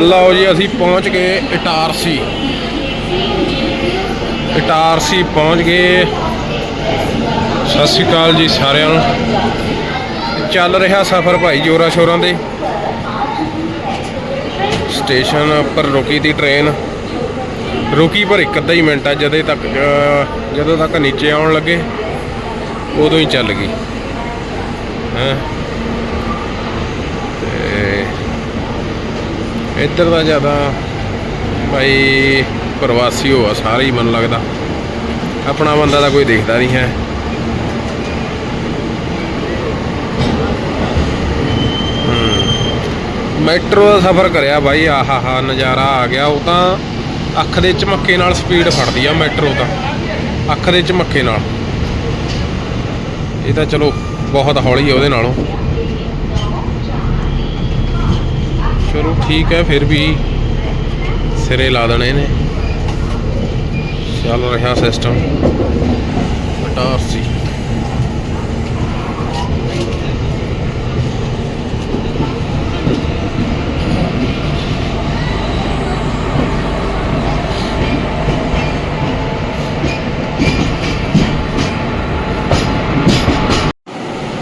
ਲਓ ਜੀ, ਅਸੀਂ ਪਹੁੰਚ ਗਏ ਇਟਾਰਸੀ। ਇਟਾਰਸੀ ਪਹੁੰਚ ਗਏ। ਸਤਿ ਸ਼੍ਰੀ ਅਕਾਲ ਜੀ ਸਾਰਿਆਂ ਨੂੰ। ਚੱਲ ਰਿਹਾ ਸਫ਼ਰ ਭਾਈ ਜੋਰਾ ਸ਼ੋਰਾਂ ਦੇ। ਸਟੇਸ਼ਨ ਉੱਪਰ ਰੁਕੀ ਤੀ ਟ੍ਰੇਨ। ਰੁਕੀ ਪਰ ਇੱਕ ਅੱਧਾ ਹੀ ਮਿੰਟ ਆ, ਜਦੇ ਤੱਕ ਜਦੋਂ ਤੱਕ ਨੀਚੇ ਆਉਣ ਲੱਗੇ, ਉਦੋਂ ਹੀ ਚੱਲ ਗਈ। ਹੈਂ? ਇੱਧਰ ਦਾ ਜ਼ਿਆਦਾ ਭਾਈ ਪ੍ਰਵਾਸੀ ਹੋਆ ਸਾਰੇ ਹੀ ਮਨ ਲੱਗਦਾ। ਆਪਣਾ ਬੰਦਾ ਤਾਂ ਕੋਈ ਦੇਖਦਾ ਨਹੀਂ ਹੈ। ਮੈਟਰੋ ਦਾ ਸਫ਼ਰ ਕਰਿਆ ਬਾਈ, ਆਹਾ ਹਾ, ਨਜ਼ਾਰਾ ਆ ਗਿਆ। ਉਹ ਤਾਂ ਅੱਖ ਦੇ ਚਮੱਕੇ ਨਾਲ ਸਪੀਡ ਫੜਦੀ ਆ ਮੈਟਰੋ ਤਾਂ। ਅੱਖ ਦੇ ਚਮੱਕੇ ਨਾਲ। ਇਹ ਤਾਂ ਚਲੋ, ਬਹੁਤ ਹੌਲੀ ਆ ਉਹਦੇ ਨਾਲੋਂ। ਚਲੋ ਠੀਕ ਹੈ, ਫਿਰ ਵੀ ਸਿਰੇ ਲਾ ਦੇਣੇ ਨੇ। ਚੱਲ ਰਿਹਾ ਸਿਸਟਮ ਟਾਰਸੀ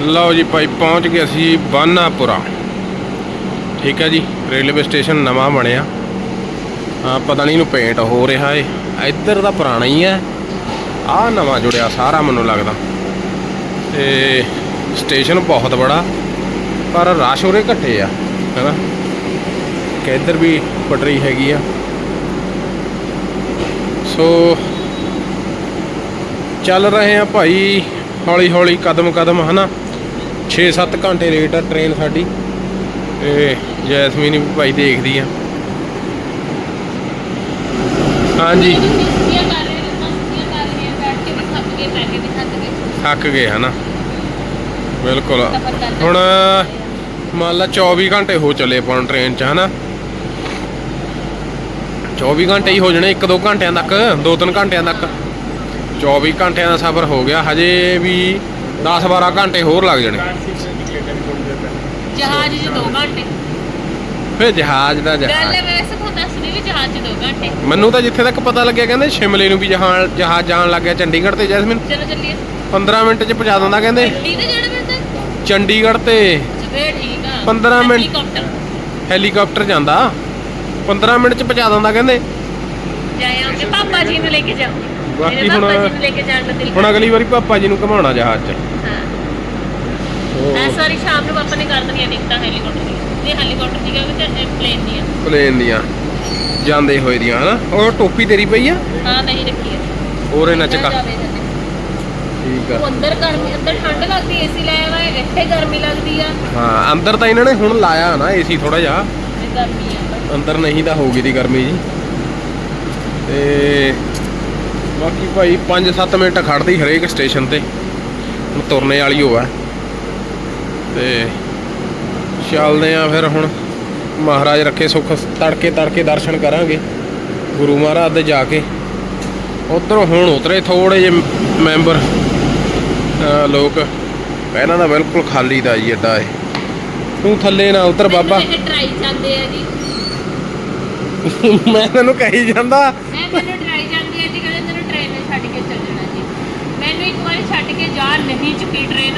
ਲਓ ਜੀ ਭਾਈ, ਪਹੁੰਚ ਗਏ ਅਸੀਂ ਬਾਨਾਪੁਰਾ। ਠੀਕ ਹੈ ਜੀ। ਰੇਲਵੇ ਸਟੇਸ਼ਨ ਨਵਾਂ ਬਣਿਆ। ਆ ਪਤਾ ਨਹੀਂ ਇਹਨੂੰ ਪੇਂਟ ਹੋ ਰਿਹਾ ਏ। ਇੱਧਰ ਦਾ ਪੁਰਾਣਾ ਹੀ ਹੈ। ਆ ਨਵਾਂ ਜੁੜਿਆ ਸਾਰਾ ਮੈਨੂੰ ਲੱਗਦਾ। ਤੇ ਸਟੇਸ਼ਨ ਬਹੁਤ ਬੜਾ, ਪਰ ਰਸ਼ ਉਰੇ ਘੱਟੇ ਆ, ਹੈਨਾ? ਕਿ ਇੱਧਰ ਵੀ ਪਟਰੀ ਹੈਗੀ ਆ। ਸੋ ਚੱਲ ਰਹੇ ਆ ਭਾਈ ਹੌਲੀ ਹੌਲੀ ਕਦਮ ਕਦਮ ਹਨਾ 6-7 ਘੰਟੇ ਲੇਟ ਆ ਟ੍ਰੇਨ ਸਾਡੀ। ਤੇ ਜੈਸਮੀਨ ਵੀ ਭਾਈ ਦੇਖਦੀ ਆ। ਹਾਂਜੀ। ਥੱਕ ਗਏ ਹਨਾ। ਬਿਲਕੁਲ। ਹੁਣ ਮੰਨ ਲਾ 24 ਘੰਟੇ ਹੋ ਚੱਲੇ ਆਪਾਂ ਟ੍ਰੇਨ 'ਚ ਹਨਾ। 24 ਘੰਟੇ ਹੀ ਹੋ ਜਾਣੇ 1-2 ਘੰਟਿਆਂ ਤੱਕ 2-3 ਘੰਟਿਆਂ ਤੱਕ। 24 ਘੰਟਿਆਂ ਦਾ ਸਫ਼ਰ ਹੋ ਗਿਆ, ਹਜੇ ਵੀ 10-12 ਘੰਟੇ ਹੋਰ ਲੱਗ ਜਾਣੇ। ਜਹਾਜ਼ 'ਚ 2 ਘੰਟੇ। ਫਿਰ ਜਹਾਜ਼ ਦਾ ਗੱਲ ਜਹਾਜ਼। ਵੈਸੇ ਤੁਹਾਨੂੰ ਦੱਸਦੀ ਵੀ ਜਹਾਜ਼ 'ਚ 2 ਘੰਟੇ। ਮੈਨੂੰ ਤਾਂ ਜਿੱਥੇ ਤੱਕ ਪਤਾ ਲੱਗਿਆ ਕਹਿੰਦੇ ਸ਼ਿਮਲੇ ਨੂੰ ਵੀ ਜਹਾਜ਼ ਜਹਾਜ਼ ਜਾਣ ਲੱਗ ਗਿਆ ਚੰਡੀਗੜ੍ਹ ਤੇ ਜੈਸਮੀਨ। ਚਲੋ ਚੱਲੀਏ। 15 ਮਿੰਟ 'ਚ ਪਹੁੰਚਾ ਦਿੰਦਾ ਕਹਿੰਦੇ। ਦਿੱਲੀ ਤੇ ਜਾਣਾ ਪੈਂਦਾ? ਚੰਡੀਗੜ੍ਹ ਤੇ। ਚਵੇ ਠੀਕ ਆ। 15 ਮਿੰਟ। ਹੈਲੀਕਾਪਟਰ। ਹੈਲੀਕਾਪਟਰ ਜਾਂਦਾ। 15 ਮਿੰਟ 'ਚ ਪਹੁੰਚਾ ਦਿੰਦਾ ਕਹਿੰਦੇ। ਜਾਏ ਆਉਂਗੇ। ਪਾਪਾ ਜੀ ਨੂੰ ਲੈ ਕੇ ਜਾਓ। ਬਾਕੀ ਮੇਰੇ ਹੁਣ- ਪਾਪਾ ਜੀ ਨੂੰ ਲੈ ਕੇ ਜਾਣ ਦਾ ਦਿਲ ਹੁਣ ਅਗਲੀ ਵਾਰੀ ਪਾਪਾ ਜੀ ਨੂੰ ਘਮਾਉਣਾ ਜਹਾਜ਼ 'ਚ। ਹਾਂ। ਉਹ ਐਸ ਵਾਰੀ ਸ਼ਾਮ ਨੂੰ ਪਾਪਾ ਨੇ ਕਰ ਦੇਣੀਆਂ ਟਿਕਟਾਂ ਹੈਲੀਕਾਪਟਰ ਦੀਆਂ। ਹੈਲੀਕਾਪਟਰ ਤੇ ਪਲੇਨ ਦੀਆਂ? ਪਲੇਨ ਦੀਆਂ। ਜਾਂਦੇ ਹੋਏ ਦੀਆਂ ਹਨਾ? ਉਹ ਟੋਪੀ ਤੇਰੀ ਪਈ ਆ? ਹਾਂ ਮੈਂ ਹੀ ਰੱਖੀ ਹੈ ਉਹਰੇ ਨਚਕਾ ਜਾਵੇ ਜਾਂਦੇ। ਠੀਕ ਉਹ ਆ ਅੰਦਰ ਗਰਮੀ ਅੰਦਰ ਠੰਡ ਲੱਗਦੀ ਏਸੀ ਲਾਇਆ ਵਾ ਇੱਥੇ ਗਰਮੀ ਲੱਗਦੀ ਆ। ਹਾਂ ਅੰਦਰ ਤਾਂ ਇਹਨਾਂ ਨੇ ਹੁਣ ਲਾਇਆ ਨਾ ਏਸੀ ਥੋੜਾ ਜਿਹਾ। ਤੇ ਗਰਮੀ ਆ। ਅੰਦਰ ਨਹੀਂ ਤਾਂ ਹੋਊਗੀ ਦੀ ਗਰਮੀ ਜੀ। ਤੇ ਬਾਕੀ ਭਾਈ 5-7 ਮਿੰਟ ਖੜਦੀ ਹਰੇਕ ਸਟੇਸ਼ਨ ਤੇ। ਹੁਣ ਤੁਰਨੇ ਵਾਲੀ ਹੋਆ ਤੇ ਚੱਲਦੇ ਆ ਫਿਰ ਹੁਣ। ਮਹਾਰਾਜ ਰੱਖੇ ਸੁੱਖ ਤੜਕੇ ਤੜਕੇ ਦਰਸ਼ਨ ਕਰਾਂਗੇ। ਗੁਰੂ ਮਹਾਰਾਜ ਦੇ ਜਾ ਕੇ। ਉਧਰੋਂ ਹੁਣ ਉਤਰੇ ਥੋੜੇ ਜਿਹੇ ਮੈਂਬਰ ਲੋਕ। ਪਹਿਲਾਂ ਤਾਂ ਬਿਲਕੁਲ ਖਾਲੀ ਦਾ ਜੀ ਅੱਡਾ ਇਹ। ਤੂੰ ਥੱਲੇ ਨਾ ਉਤਰ ਬਾਬਾ। ਮੈਨੂੰ ਇਹ ਟਰਾਈ ਜਾਂਦੇ ਆ ਜੀ। ਮੈਂ ਤੈਨੂੰ ਕਹੀ ਜਾਂਦਾ। ਮੈਂ ਮੈਨੂੰ ਟਰਾਈ ਜਾਂਦੀ ਆ ਜੀ ਕਹਿੰਦੇ ਤੈਨੂੰ ਟ੍ਰੇਨ ਨੇ ਛੱਡ ਕੇ ਚੱਲ ਜਾਣਾ ਜੀ। ਮੈਨੂੰ ਇੱਕ ਵਾਰੀ ਛੱਡ ਕੇ ਜਾ ਨਹੀਂ ਚੁੱਕੀ ਟ੍ਰੇਨ।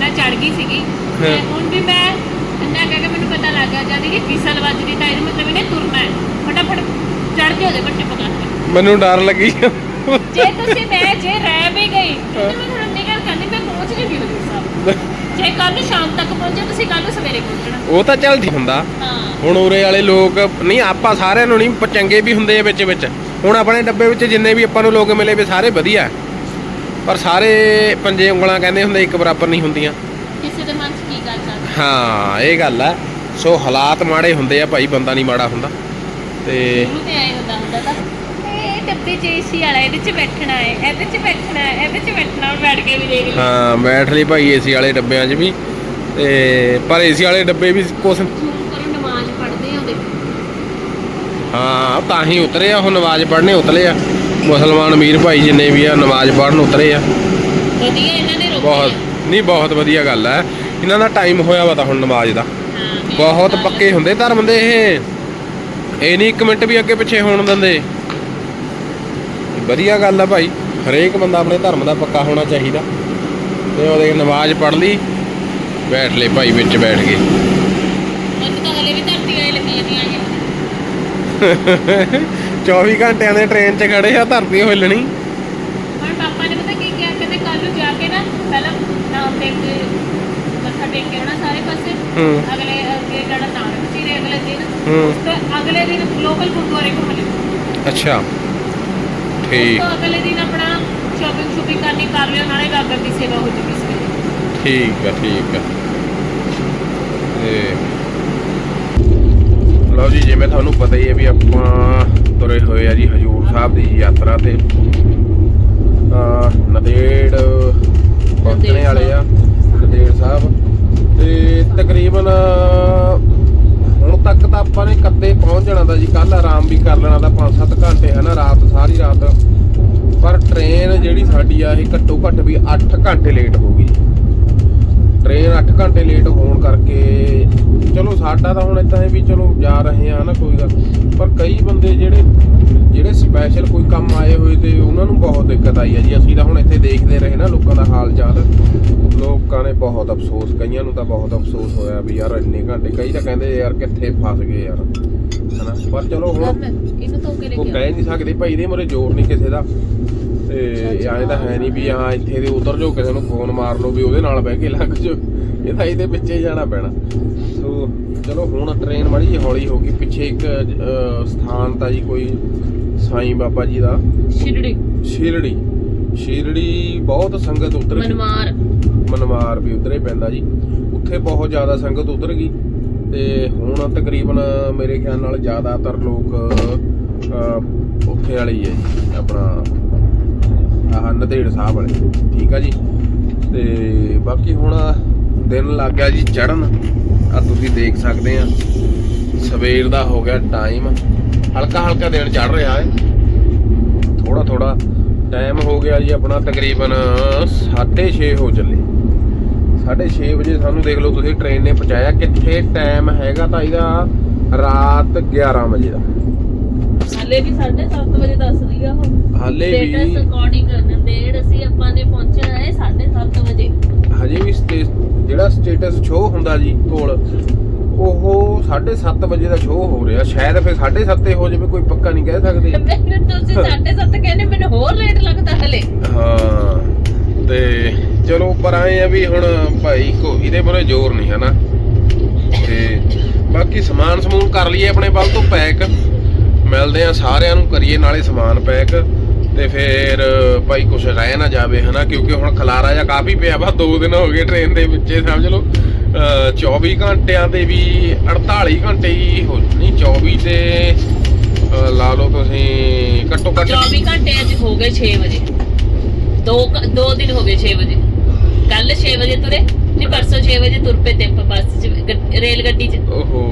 ਮੈਂ ਚੜ ਗਈ ਸੀਗੀ। ਹੁਣ ਵੀ ਮੈਂ ਪਤਾ ਲੱਗ ਗਿਆ ਜਦ ਇਹ ਫਿਸਲ ਵੱਜਦੀ ਤਾਂ ਇਹਦਾ ਮਤਲਬ ਇਹਨੇ ਤੁਰਨਾ ਹੈ। ਫਟਾਫਟ ਚੜ ਜਾਓ ਦੇ ਬੱਟੇ ਪਕੜ ਕੇ। ਮੈਨੂੰ ਡਰ ਲੱਗੀ। ਜੇ ਤੁਸੀਂ ਮੈਂ ਜੇ ਰਹਿ ਵੀ ਗਈ ਤੇ ਮੈਂ ਤੁਹਾਨੂੰ ਨਿਕਲ ਕਰਨੀ ਮੈਂ ਪਹੁੰਚ ਗਈ ਬਿਲਕੁਲ ਸਾਹਿਬ ਜੇ ਕੱਲ ਨੂੰ ਸ਼ਾਮ ਤੱਕ ਪਹੁੰਚੇ ਤੁਸੀਂ ਕੱਲ ਨੂੰ ਸਵੇਰੇ ਪਹੁੰਚਣਾ। ਉਹ ਤਾਂ ਚੱਲ ਠੀਕ ਹੁੰਦਾ। ਹੁਣ ਉਰੇ ਵਾਲੇ ਲੋਕ ਨਹੀਂ ਆਪਾਂ ਸਾਰਿਆਂ ਨੂੰ ਨਹੀਂ ਚੰਗੇ ਵੀ ਹੁੰਦੇ ਆ ਵਿੱਚ ਵਿੱਚ। ਹੁਣ ਆਪਣੇ ਡੱਬੇ ਵਿੱਚ ਜਿੰਨੇ ਵੀ ਆਪਾਂ ਨੂੰ ਲੋਕ ਮਿਲੇ ਵੀ ਸਾਰੇ ਵਧੀਆ। ਪਰ ਸਾਰੇ ਪੰਜੇ ਉਂਗਲਾਂ ਕਹਿੰਦੇ ਹੁੰਦੇ ਇੱਕ ਬਰਾਬਰ ਨਹੀਂ ਹੁੰਦੀਆਂ। ਕਿਸੇ ਦੇ ਮਨ 'ਚ ਕੀ ਗੱਲ ਚੱਲ ਹਾਂ ਇਹ ਗੱਲ ਹੈ ਸੋ ਹਾਲਾਤ ਮਾੜੇ ਹੁੰਦੇ ਆ ਭਾਈ ਬੰਦਾ ਨਹੀਂ ਮਾੜਾ ਹੁੰਦਾ। ਤੇ ਸ਼ੁਰੂ ਤੇ ਆਏ ਹੁੰਦਾ ਹੁੰਦਾ ਤਾਂ। ਇਹ ਡੱਬੇ 'ਚ ਏਸੀ ਵਾਲਾ ਇਹਦੇ 'ਚ ਬੈਠਣਾ ਹੈ ਇਹਦੇ 'ਚ ਬੈਠਣਾ ਹੈ ਇਹਦੇ 'ਚ ਬੈਠਣਾ ਬੈਠ ਕੇ ਵੀ ਦੇਖ ਲਈ ਹਾਂ ਬੈਠ ਲਈ ਭਾਈ ਏਸੀ ਵਾਲੇ ਡੱਬਿਆਂ 'ਚ ਵੀ। ਤੇ ਪਰ ਏਸੀ ਵਾਲੇ ਡੱਬੇ ਵੀ ਕੁਛ ਕਰੋ ਨਮਾਜ਼ ਪੜ੍ਹਦੇ ਆ ਉਹਦੇ। ਹਾਂ ਤਾਂ ਹੀ ਉਤਰੇ ਆ ਉਹ ਨਮਾਜ਼ ਪੜ੍ਹਨੇ ਉਤਲੇ ਆ। ਮੁਸਲਮਾਨ ਅਮੀਰ ਭਾਈ ਜਿੰਨੇ ਵੀ ਆ ਨਮਾਜ਼ ਪੜ੍ਹਨ ਉਤਰੇ ਆ। ਵਧੀਆ ਇਹਨਾਂ ਨੇ ਰੋਕਿਆ। ਬਹੁਤ ਨਹੀਂ ਬਹੁਤ ਵਧੀਆ ਗੱਲ ਹੈ ਇਹਨਾਂ ਦਾ ਟਾਈਮ ਹੋਇਆ ਵਾ ਤਾਂ ਹੁਣ ਨਮਾਜ਼ ਦਾ। ਬਹੁਤ ਪੱਕੇ ਹੁੰਦੇ ਧਰਮ ਦੇ ਇਹ। ਇਹ ਨਹੀਂ ਇੱਕ ਮਿੰਟ ਵੀ ਅੱਗੇ ਪਿੱਛੇ ਹੋਣ ਦਿੰਦੇ। ਵਧੀਆ ਗੱਲ ਆ ਭਾਈ। ਹਰੇਕ ਬੰਦਾ ਆਪਣੇ ਧਰਮ ਦਾ ਪੱਕਾ ਹੋਣਾ ਚਾਹੀਦਾ। ਤੇ ਉਹਦੇ ਨਮਾਜ਼ ਪੜ੍ਹ ਲਈ। ਬੈਠ ਲੈ ਭਾਈ ਵਿੱਚ ਬੈਠ ਗਏ ਮੈਨੂੰ ਤਾਂ ਹਲੇ ਵੀ ਧਰਤੀ ਆਏ ਲੱਗੀਆਂ ਨਹੀਂ ਆਈਆਂ 24 ਘੰਟਿਆਂ ਦੇ ਟ੍ਰੇਨ 'ਚ ਖੜੇ ਆ ਧਰਤੀ ਹਿੱਲਣੀ। ਹੁਣ ਪਾਪਾ ਨੇ ਪਤਾ ਕੀ ਕਿਹਾ? ਕਹਿੰਦੇ ਕੱਲ ਨੂੰ ਜਾ ਕੇ ਨਾ ਪਹਿਲਾਂ ਨਾਮ ਟੇਕ ਕੇ ਮੱਥਾ ਟੇਕ ਕੇ ਆਉਣਾ ਸਾਰੇ ਪਾਸੇ। ਹੂੰ। ਅਗਲੇ ਅੱਗੇ ਜਿਹੜਾ ਨਾਨਕ ਜੀ ਦੇ ਅਗਲੇ ਦਿਨ ਹੂੰ। ਉਸ ਤੋਂ ਅਗਲੇ ਦਿਨ ਗਲੋਬਲ ਗੁਰਦੁਆਰੇ ਘੁੰਮ ਲਿਓ। ਅੱਛਾ। ਉਸ ਠੀਕ ਤੋਂ ਅਗਲੇ ਦਿਨ ਆਪਣਾ ਸ਼ਾਪਿੰਗ ਸ਼ੂਪਿੰਗ ਕਰਨੀ ਕਰ ਲਿਓ ਨਾਲੇ ਗਾਗਰ ਦੀ ਸੇਵਾ ਹੋ ਜੂਗੀ ਸਵੇਰੇ ਠੀਕ ਆ ਠੀਕ ਆ। ਤੇ ਲਓ ਜੀ ਜਿਵੇਂ ਤੁਹਾਨੂੰ ਪਤਾ ਹੀ ਹੈ ਵੀ ਆਪਾਂ ਤੁਰੇ ਹੋਏ ਆ ਜੀ ਹਜੂਰ ਸਾਹਿਬ ਦੀ ਯਾਤਰਾ ਤੇ। ਆ ਨਦੇੜ ਪਹੁੰਚਣੇ ਵਾਲੇ ਆ ਨਦੇੜ ਸਾਹਿਬ। ਤੇ ਤਕਰੀਬਨ, ਹੁਣ ਤੱਕ ਤਾਂ ਆਪਾਂ ਨੇ ਕੱਤੇ ਪਹੁੰਚ ਜਾਣਾ ਦਾ ਜੀ ਕੱਲ ਆਰਾਮ ਵੀ ਕਰ ਲੈਣਾ ਦਾ 5-7 ਘੰਟੇ, ਹੈ ਨਾ, ਰਾਤ, ਸਾਰੀ ਰਾਤ। ਪਰ ਟ੍ਰੇਨ ਜਿਹੜੀ ਸਾਡੀ ਆ, ਇਹ ਘੱਟੋ ਘੱਟ ਵੀ 8 ਘੰਟੇ ਲੇਟ ਹੋ ਗਈ ਟ੍ਰੇਨ 8 ਘੰਟੇ ਲੇਟ ਹੋਣ ਕਰਕੇ ਚਲੋ ਸਾਡਾ ਤਾਂ ਹੁਣ ਇਦਾਂ ਹੈ ਵੀ ਚਲੋ ਜਾ ਰਹੇ ਆ ਨਾ ਕੋਈ ਗੱਲ ਪਰ ਕਈ ਬੰਦੇ ਜਿਹੜੇ ਜਿਹੜੇ ਸਪੈਸ਼ਲ ਕੋਈ ਕੰਮ ਆਏ ਹੋਏ ਤੇ ਉਹਨਾਂ ਨੂੰ ਬਹੁਤ ਦਿੱਕਤ ਆਈ ਹੈ ਜੀ। ਅਸੀਂ ਤਾਂ ਹੁਣ ਇੱਥੇ ਦੇਖਦੇ ਰਹੇ ਨਾ ਲੋਕਾਂ ਦਾ ਹਾਲ ਚਾਲ ਲੋਕਾਂ ਨੇ ਬਹੁਤ ਅਫਸੋਸ ਕਈਆਂ ਨੂੰ ਤਾਂ ਬਹੁਤ ਅਫਸੋਸ ਹੋਇਆ ਵੀ ਯਾਰ ਇੰਨੇ ਘੰਟੇ ਕਈ ਤਾਂ ਕਹਿੰਦੇ ਯਾਰ ਕਿੱਥੇ ਫਸ ਗਏ ਯਾਰ ਹਨਾ? ਪਰ ਚਲੋ ਹੁਣ ਇਹਨੂੰ ਧੋ ਕੇ ਲੈ ਉਹ ਕੇ ਕਹਿ ਨਹੀਂ ਸਕਦੇ ਭਾਈ ਦੇ ਮੋਰੇ ਜ਼ੋਰ ਨਹੀਂ ਕਿਸੇ ਦਾ। ਤੇ ਐਂ ਤਾਂ ਹੈ ਨਹੀਂ ਵੀ ਹਾਂ ਇੱਥੇ ਦੇ ਉਤਰ ਜਾਓ ਕਿਸੇ ਨੂੰ ਫੋਨ ਮਾਰ ਲਓ ਵੀ ਉਹਦੇ ਨਾਲ ਬਹਿ ਕੇ ਲੰਘ ਜਾਓ। ਇਹ ਤਾਂ ਇਹਦੇ ਪਿੱਛੇ ਜਾਣਾ ਪੈਣਾ। ਸੋ ਚਲੋ ਹੁਣ ਟ੍ਰੇਨ ਬੜੀ ਹੌਲੀ ਹੋ ਗਈ। ਪਿੱਛੇ ਇੱਕ ਸਥਾਨ ਤਾਂ ਜੀ ਕੋਈ ਸਾਈਂ ਬਾਬਾ ਜੀ ਦਾ। ਸ਼ਿਰੜੀ। ਸ਼ੀਰੜੀ। ਸ਼ੀਰੜੀ ਬਹੁਤ ਸੰਗਤ ਉਤਰ ਗਈ। ਮਨਮਾਰ ਮਨਵਾਰ ਵੀ ਉਧਰੇ ਪੈਂਦਾ ਜੀ। ਉੱਥੇ ਬਹੁਤ ਜ਼ਿਆਦਾ ਸੰਗਤ ਉਤਰ ਗਈ। ਤੇ ਹੁਣ ਤਕਰੀਬਨ ਮੇਰੇ ਖਿਆਲ ਨਾਲ ਜ਼ਿਆਦਾਤਰ ਲੋਕ ਉੱਥੇ ਵਾਲੇ ਹੀ ਹੈ ਜੀ। ਆਪਣਾ ਆਹ ਨਦੇੜ ਸਾਹਿਬ ਵਾਲੇ। ਠੀਕ ਆ ਜੀ? ਤੇ ਬਾਕੀ ਹੁਣ ਦਿਨ ਲੱਗ ਗਿਆ ਜੀ ਚੜਨ ਆ ਤੁਸੀਂ ਦੇਖ ਸਕਦੇ ਆ। ਸਵੇਰ ਦਾ ਹੋ ਗਿਆ ਟਾਈਮ। ਹਲਕਾ ਹਲਕਾ ਦਿਨ ਚੜ ਰਿਹਾ ਹੈ ਥੋੜਾ ਥੋੜਾ ਟਾਈਮ ਹੋ ਗਿਆ ਜੀ ਆਪਣਾ, ਤਕਰੀਬਨ 6:30 ਹੋ ਚੱਲੇ। 6:30 ਵਜੇ ਸਾਨੂੰ ਦੇਖ ਲਓ ਤੁਸੀਂ ਟ੍ਰੇਨ ਨੇ ਪਹੁੰਚਾਇਆ। ਕਿੱਥੇ ਟਾਈਮ ਹੈਗਾ ਤਾਂ ਇਹਦਾ? ਰਾਤ 11 ਵਜੇ ਦਾ। ਹਲੇ ਵੀ 7:30 ਵਜੇ ਦੱਸ ਰਹੀ ਆ ਉਹ। ਹਾਲੇ ਸਟੇਟਸ ਵੀ ਅਕੋਰਡਿੰਗ ਨੰਦੇੜ ਅਸੀਂ ਆਪਾਂ ਨੇ ਪਹੁੰਚਿਆ ਹੈ 7:30 ਵਜੇ। ਹਜੇ ਵੀ ਸਟੇ- ਜਿਹੜਾ ਸਟੇਟਸ ਸ਼ੋ ਹੁੰਦਾ ਜੀ ਕੋਲ ਉਹ 7:30 ਵਜੇ ਦਾ ਸ਼ੋ ਹੋ ਰਿਹਾ। ਸ਼ਾਇਦ ਫਿਰ 7:30 ਹੋ ਜਾਵੇ ਕੋਈ ਪੱਕਾ ਨਹੀਂ ਕਹਿ ਸਕਦੇ। ਮੈਨੂੰ ਤੁਸੀਂ 7:30 ਕਹਿੰਦੇ ਮੈਨੂੰ ਹੋਰ ਲੇਟ ਲੱਗਦਾ ਹਲੇ। ਹਾਂ ਤੇ ਚਲੋ ਪਰ ਆਏ ਆ ਵੀ ਹੁਣ ਭਾਈ ਕੋ ਇਹਦੇ ਬਾਰੇ ਜ਼ੋਰ ਨਹੀਂ ਹੈ ਨਾ ਤੇ ਬਾਕੀ ਸਮਾਨ ਸਮੂਨ ਕਰ ਲਈਏ ਆਪਣੇ ਵੱਲ ਤੋਂ ਪੈਕ। ਮਿਲਦੇ ਆ ਸਾਰਿਆਂ ਨੂੰ ਕਰੀਏ ਨਾਲੇ ਸਮਾਨ ਪੈਕ ਤੇ ਫਿਰ ਭਾਈ ਕੁਛ ਰਹਿ ਨਾ ਜਾਵੇ ਹਨਾ? ਕਿਉਂਕਿ ਹੁਣ ਖਲਾਰਾ ਜਾਂ ਕਾਫੀ ਪਿਆ ਵਾ 2 ਦਿਨ ਹੋ ਗਏ ਟ੍ਰੇਨ ਦੇ ਵਿੱਚ ਸਮਝ ਲਓ। ਅਹ 24 ਘੰਟਿਆਂ ਦੇ ਵੀ 48 ਘੰਟੇ ਹੀ ਹੋ ਨਹੀਂ 24 ਤੇ ਲਾ ਲਓ ਤੁਸੀਂ ਘੱਟੋ ਘੱਟ 24 ਘੰਟੇ ਅੱਜ ਹੋ ਗਏ 6 ਵਜੇ। ਦੋ ਕ- ਦੋ ਦਿਨ ਹੋ ਗਏ 6 ਵਜੇ। ਕੱਲ 6 ਵਜੇ ਤੁਰੇ ਨਹੀਂ ਪਰਸੋਂ 6 ਵਜੇ ਤੁਰ ਪਏ ਤੇ ਬੱਸ ਚ ਰੇਲ ਗੱਡੀ ਚ। ਓਹੋ।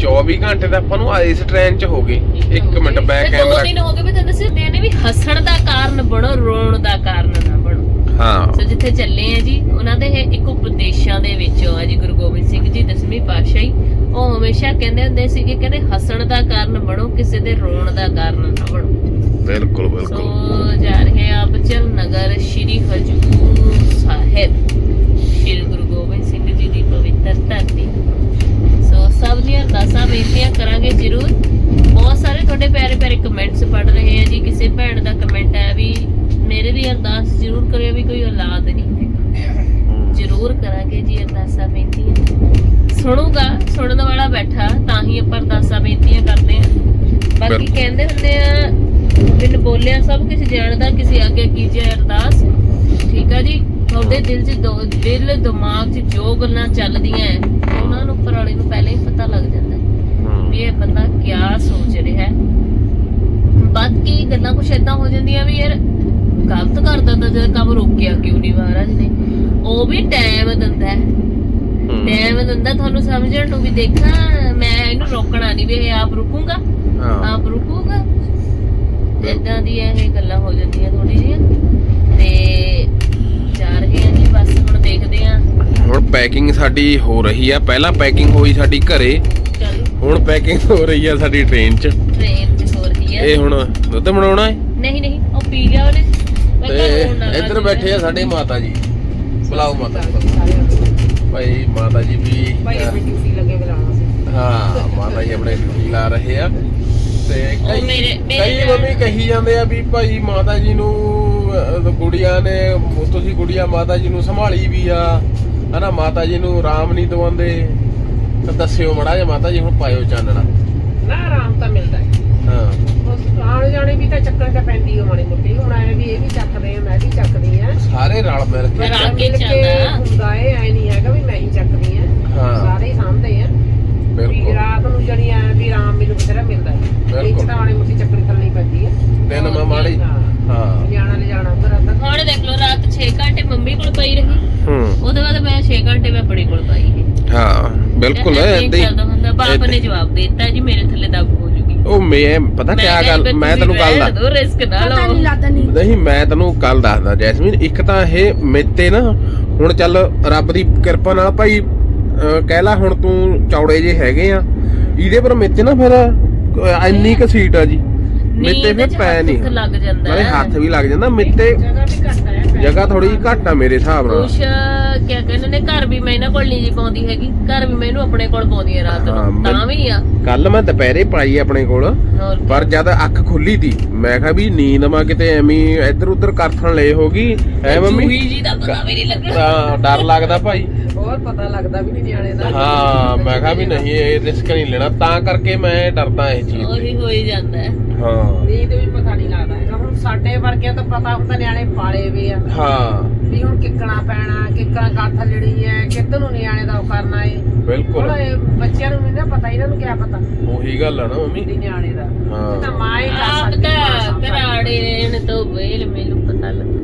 24 ਘੰਟੇ ਤਾਂ ਆਪਾਂ ਨੂੰ ਇਸ ਟ੍ਰੇਨ 'ਚ ਹੋ ਗਏ। 1 ਮਿੰਟ ਬੈਕ ਤੇ ਦੋ ਕੈਮਰਾ ਦਿਨ ਹੋ ਗਏ ਵੀ ਤੁਹਾਨੂੰ ਦੱਸਦੇ ਨੇ ਵੀ ਹੱਸਣ ਦਾ ਕਾਰਨ ਬਣੋ ਰੋਣ ਦਾ ਕਾਰਨ ਨਾ ਬਣੋ। ਹਾਂ। ਸੋ ਜਿੱਥੇ ਚੱਲੇ ਆ ਜੀ ਉਹਨਾਂ ਦੇ ਇੱਕ ਉਪਦੇਸ਼ਾਂ ਦੇ ਵਿੱਚੋਂ ਆ ਜੀ ਗੁਰੂ ਗੋਬਿੰਦ ਸਿੰਘ ਜੀ ਦਸਵੀਂ ਪਾਤਸ਼ਾਹੀ। ਉਹ ਹਮੇਸ਼ਾ ਕਹਿੰਦੇ ਹੁੰਦੇ ਸੀਗੇ ਕਹਿੰਦੇ ਹੱਸਣ ਦਾ ਕਾਰਨ ਬਣੋ ਕਿਸੇ ਦੇ ਰੋਣ ਦਾ ਕਾਰਨ ਨਾ ਬਣੋ। ਬਿਲਕੁਲ ਬਿਲਕੁਲ। ਸੋ ਜਾ ਰਹੇ ਆ ਬਚਲ ਨਗਰ ਸ਼੍ਰੀ ਹਜੂਰ ਸਾਹਿਬ। ਸ਼੍ਰੀ ਗੁਰੂ ਗੋਬਿੰਦ ਸਿੰਘ ਜੀ ਦੀ ਪਵਿੱਤਰ ਧਰਤੀ ਸੋ ਸਭ ਦੀਆਂ ਅਰਦਾਸਾਂ ਬੇਨਤੀਆਂ ਕਰਾਂਗੇ ਜਰੂਰ। ਬਹੁਤ ਸਾਰੇ ਤੁਹਾਡੇ ਪਿਆਰੇ ਪਿਆਰੇ ਕਮੈਂਟਸ ਪੜ ਰਹੇ ਆ ਜੀ। ਕਿਸੇ ਭੈਣ ਦਾ ਕਮੈਂਟ ਹੈ ਵੀ ਮੇਰੇ ਲਈ ਅਰਦਾਸ ਜਰੂਰ ਕਰਿਓ ਵੀ ਕੋਈ ਔਲਾਦ ਨਹੀਂ ਜਰੂਰ ਕਰਾਂਗੇ ਜੀ ਅਰਦਾਸਾਂ ਬੇਨਤੀਆਂ। ਸੁਣੂਗਾ ਸੁਣਨ ਵਾਲਾ ਬੈਠਾ ਤਾਂ ਹੀ ਆਪਾਂ ਅਰਦਾਸਾਂ ਬੇਨਤੀਆਂ ਕਰਦੇ ਆ ਬਾਕੀ। ਕਹਿੰਦੇ ਹੁੰਦੇ ਆ ਬਿਨ ਬੋਲਿਆ ਸਭ ਕੁਝ ਜਾਣਦਾ ਕਿਸੇ ਅੱਗੇ ਕੀਜੇ ਅਰਦਾਸ। ਠੀਕ ਆ ਜੀ? ਤੁਹਾਡੇ ਦਿਲ 'ਚ ਦਿਲ ਦਿਮਾਗ 'ਚ ਜੋ ਗੱਲਾਂ ਚੱਲਦੀਆਂ ਨੂੰ ਉੱਪਰ ਵਾਲੇ ਨੂੰ ਪਹਿਲਾਂ ਹੀ ਪਤਾ ਲੱਗ ਜਾਂਦਾ ਹੈ ਵੀ ਇਹ ਬੰਦਾ ਕਿਆ ਸੋਚ ਰਿਹਾ ਹੈ। ਬਾਕੀ ਗੱਲਾਂ ਕੁਛ ਏਦਾਂ ਹੋ ਜਾਂਦੀਆਂ ਵੀ ਯਾਰ ਗਲਤ ਕਰਦਾ ਤਾਂ ਜਦ ਕੰਮ ਰੋਕਿਆ ਕਿਉਂ ਨਹੀਂ ਮਹਾਰਾਜ ਨੇ। ਉਹ ਵੀ ਟਾਈਮ ਦਿੰਦਾ ਹੈ। ਟਾਈਮ ਦਿੰਦਾ ਤੁਹਾਨੂੰ ਸਮਝਣ ਨੂੰ ਵੀ ਦੇਖਾਂ ਮੈਂ ਇਹਨੂੰ ਰੋਕਣਾ ਨਹੀਂ ਵੀ ਇਹ ਆਪ ਰੁਕੂਗਾ। ਆਪ ਰੁਕੂਗਾ। ਇਦਾਂ ਦੀਆਂ ਇਹ ਗੱਲਾਂ ਹੋ ਜਾਂਦੀਆਂ ਥੋੜੀ ਜਿਹੀਆਂ ਤੇ ਜਾ ਰਹੇ ਆ ਜੀ ਬਸ ਹੁਣ ਪੈਕਿੰਗ ਸਾਡੀ ਹੋ ਰਹੀ ਆ। ਪਹਿਲਾਂ ਪੈਕਿੰਗ ਹੋਈ ਸਾਡੀ ਘਰੇ। ਹੁਣ ਪੈਕਿੰਗ ਹੋ ਰਹੀ ਆ ਸਾਡੀ ਟ੍ਰੇਨ 'ਚ। ਟ੍ਰੇਨ ਚ ਹੋ ਰਹੀ ਹੈ ਇਹ ਹੁਣ ਦੁੱਧ ਬਣਾਉਣਾ ਹੈ? ਨਹੀਂ ਨਹੀਂ ਉਹ ਪੀ ਗਿਆ ਉਹਨੇ। ਤੇ ਇੱਧਰ ਬੈਠੇ ਆ ਸਾਡੇ ਮਾਤਾ ਜੀ। ਬੁਲਾਓ ਮਾਤਾ ਭਾਈ ਮਾਤਾ ਜੀ ਵੀ ਭਾਈ ਆਪਣੀ ਡਿਊਟੀ ਲੱਗੇ ਬੁਲਾਉਣਾ ਸੀ ਹਾਂ ਮਾਤਾ ਜੀ ਆਪਣੇ ਡਿਊਟੀ ਲਾ ਰਹੇ ਆ। ਤੇ ਕਈ ਕਈ ਮੰਮੀ ਕਹੀ ਜਾਂਦੇ ਆ ਵੀ ਭਾਈ ਮਾਤਾ ਜੀ ਨੂੰ ਗੁੜੀਆ ਨੇ ਤੁਸੀਂ ਗੁੜੀਆ ਮਾਤਾ ਜੀ ਨੂੰ ਸੰਭਾਲੀ ਵੀ ਆ। ਹਨਾ ਮਾਤਾ ਜੀ ਨੂੰ ਆਰਾਮ ਨਹੀਂ ਦਵਾਉਂਦੇ ਤਾਂ ਦੱਸਿਓ ਮੜਾ ਜੇ ਮਾਤਾ ਜੀ ਹੁਣ ਪਾਇਓ ਚਾਨਣਾ। ਨਾ ਆਰਾਮ ਤਾਂ ਮਿਲਦਾ ਹੈ। ਹਾਂ। ਉਸ ਆਣ ਜਾਣੇ ਵੀ ਤਾਂ ਚੱਕਣ ਤਾਂ ਪੈਂਦੀ ਹੋ ਮਾੜੀ ਮੋਟੀ। ਹੁਣ ਆਏ ਵੀ ਇਹ ਵੀ ਚੱਕਦੇ ਆ ਮੈਂ ਵੀ ਚੱਕਦੀ ਆ। ਸਾਰੇ ਰਲ ਮਿਲ ਕੇ ਰਲ ਮਿਲ। ਹੁੰਦਾ ਏ ਐ ਨਹੀਂ ਹੈਗਾ ਵੀ ਮੈਂ ਹੀ ਚੱਕਦੀ ਆ। ਸਾਰੇ ਸਾਂਭਦੇ ਆ ਵੀ ਬਿਲਕੁਲ ਰਾਤ ਨੂੰ ਜਣੀ ਆ ਵੀ ਆਰਾਮ ਮੈਨੂੰ ਬਥੇਰਾ ਮਿਲਦਾ ਹੈ ਬਿਲਕੁਲ। ਇੱਕ ਤਾਂ ਮਾੜੀ ਮੋਟੀ ਚੱਕਣੀ ਕਰਨੀ ਪੈਂਦੀ ਆ ਦਿਨ ਮਾ ਮਾੜੀ ਹਾਂ ਹਾਂ ਲਿਜਾਣਾ ਲਿਜਾਣਾ ਉਧਰ ਅੰਦਰ ਹੁਣ ਦੇਖ ਲਓ ਰਾਤ 6 ਘੰਟੇ ਮੰਮੀ ਕੋਲ ਪਈ ਰਹੀ ਹੂੰ ਉਹਦੇ ਬਾਅਦ ਮੈਂ 6 ਘੰਟੇ ਮੈਂ ਬੜੀ ਕੋਲ ਪਾਈ ਹੈ ਹਾਂ ਬਿਲਕੁਲ ਏਦਾਂ ਹੀ ਏਦਾਂ ਚੱਲਦਾ ਹੁੰਦਾ ਬਾਪ ਨੇ। ਜਵਾਬ ਦੇ ਦਿੱਤਾ ਜੀ ਮੇਰੇ ਥੱਲੇ ਦਬ ਹੋ ਜੂਗੀ। ਉਹ ਮੈਂ ਪਤਾ ਕੀ ਗੱਲ ਮੈਂ ਤੈਨੂੰ ਗੱਲ ਦੋ ਰਿਸਕ ਨਾ ਲਓ। ਨਹੀਂ ਮੈਂ ਤੈਨੂੰ ਕੱਲ ਦੱਸਦਾ ਜੈਸਮੀਨ ਇੱਕ ਤਾਂ ਇਹ ਮੇਤੇ ਨਾ ਹੁਣ ਚੱਲ ਰੱਬ ਦੀ ਕਿਰਪਾ ਨਾਲ ਭਾਈ ਕਹਿ ਲਾ ਹੁਣ ਤੂੰ ਚੌੜੇ ਜੇ ਹੈਗੇ ਆ ਇਹਦੇ ਪਰ ਮੇਤੇ ਨਾ ਫਿਰ ਇੰਨੀ ਕ ਸੀਟ ਆ ਜੀ। ਮੇਤੇ ਫਿਰ ਪੈ ਨਹੀਂ ਹੱਥ ਲੱਗ ਜਾਂਦਾ। ਹੱਥ ਵੀ ਲੱਗ ਜਾਂਦਾ ਮੇਤੇ ਜਗ੍ਹਾ ਵੀ ਘੱਟ ਹੈ ਜਗ੍ਹਾ ਥੋੜੀ ਜਿਹੀ ਘੱਟ ਆ ਮੇਰੇ ਹਿਸਾਬ ਨਾਲ। ਕੁਛ ਕਿਆ ਕਹਿੰਦੇ ਨੇ ਘਰ ਵੀ ਮੈਂ ਇਹਨਾਂ ਕੋਲ ਨਹੀਂ ਜੀ ਪਾਉਂਦੀ ਹੈਗੀ। ਘਰ ਵੀ ਮੈਂ ਇਹਨੂੰ ਆਪਣੇ ਕੋਲ ਪਾਉਂਦੀ ਹੈ ਰਾਤ ਹਾਂ, ਨੂੰ ਮੈਂ- ਤਾਂ ਵੀ ਆ। ਕੱਲ ਮੈਂ ਦੁਪਹਿਰੇ ਪਾਈ ਆਪਣੇ ਕੋਲ ਹੋਰ ਕੀ। ਪਰ ਜਦ ਅੱਖ ਖੁੱਲੀ ਤੀ ਮੈਂ ਕਿਹਾ ਵੀ ਨੀਂਦ ਮਾ ਕਿਤੇ ਐਵੇਂ ਹੀ ਇੱਧਰ ਉੱਧਰ ਕਰਥਣ ਲੈ ਹੋਗੀ। ਐ ਮੰਮੀ? ਚੂਹੀ ਜੀ ਦਾ ਪਤਾ ਵੀ ਨਹੀਂ ਲੱਗਣਾ। ਤਾਂ ਡਰ ਲੱਗਦਾ ਭਾਈ। ਹੋਰ ਪਤਾ ਲੱਗਦਾ ਵੀ ਨਹੀਂ ਨਿਆਣੇ ਦਾ। ਹਾਂ ਮੈਂ ਕਿਹਾ ਵੀ ਨਹੀਂ ਇਹ ਰਿਸਕ ਨਹੀਂ ਲੈਣਾ। ਤਾਂ ਕਰਕੇ ਮੈਂ ਡਰਦਾ ਇਹ ਚੀਜ਼ ਉਹੀ ਹੋ ਹੀ ਜਾਂਦਾ। ਹੈ ਹਾਂ। ਨੀਂਦ ਵੀ ਪਤਾ ਨਹੀਂ ਲੱਗਦਾ। ਸਾਡੇ ਵਰਗਿਆਂ ਤਾਂ ਪਤਾ ਹੁੰਦਾ ਨਿਆਣੇ ਪਾਲੇ ਵੀ ਆ। ਹਾਂ। ਵੀ ਹੁਣ ਕਿੱਕਣਾ ਪੈਣਾ ਕਿੱਕਣਾ ਗੱਠ ਲੜੀ ਹੈ ਕਿੱਧਰ ਨੂੰ ਨਿਆਣੇ ਦਾ ਉਹ ਕਰਨਾ ਏ। ਬਿਲਕੁਲ। ਹੁਣ ਇਹ ਬੱਚਿਆਂ ਨੂੰ ਨਹੀਂ ਨਾ ਪਤਾ ਇਹਨਾਂ ਨੂੰ ਕੀ ਪਤਾ? ਉਹੀ ਗੱਲ ਆ ਨਾ ਮੰਮੀ। ਵੀ ਨਿਆਣੇ ਦਾ। ਹਾਂ। ਇਹ ਤਾਂ ਮਾਂ ਹੀ ਕਰ ਆਪ ਸਕਦੀ ਮਾਂ ਤਾਂ ਸਾਂਭ ਸਕਦੀ। ਘਰਾੜੇ ਰਹਿਣ ਤੋਂ ਵੇਲ ਮੈਨੂੰ ਪਤਾ ਲੱਗ